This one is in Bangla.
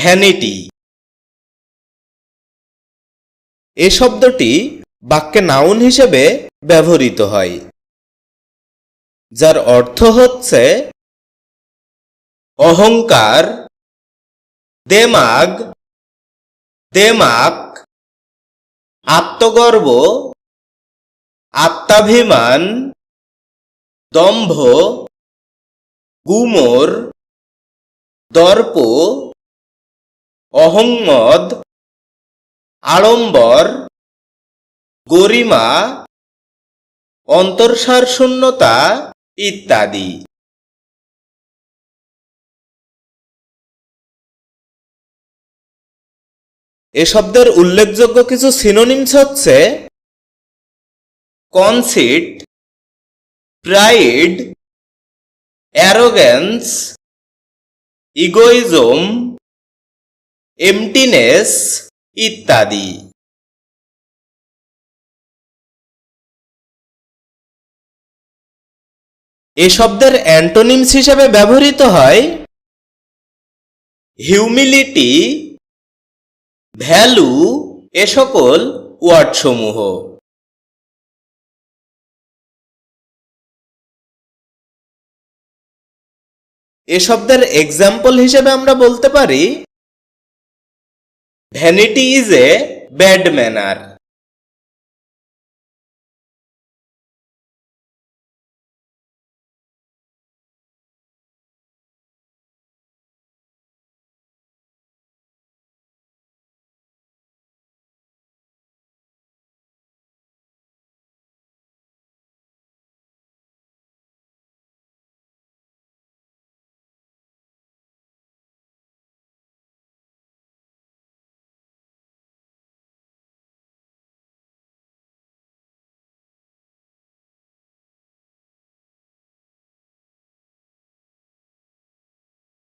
ভ্যানিটি। এ শব্দটি বাক্যে নাউন হিসেবে ব্যবহৃত হয়, যার অর্থ হচ্ছে অহংকার, দেমাগ, দেমাক, আত্মগর্ব, আত্মাভিমান, দম্ভ, গুমর, দর্প অহংমদ, আড়ম্বর, গরিমা, অন্তর্সার শূন্যতা ইত্যাদি। এ শব্দের উল্লেখযোগ্য কিছু সিনোনিমস হচ্ছে conceit pride arrogance egoism emptiness ইত্যাদি। এ শব্দের অ্যান্টোনিমস হিসেবে ব্যবহৃত হয় হিউমিলিটি ভ্যালু এ সকল ওয়ার্ডসমূহ এ শব্দের এক্সাম্পল হিসেবে আমরা বলতে পারি vanity is a bad manner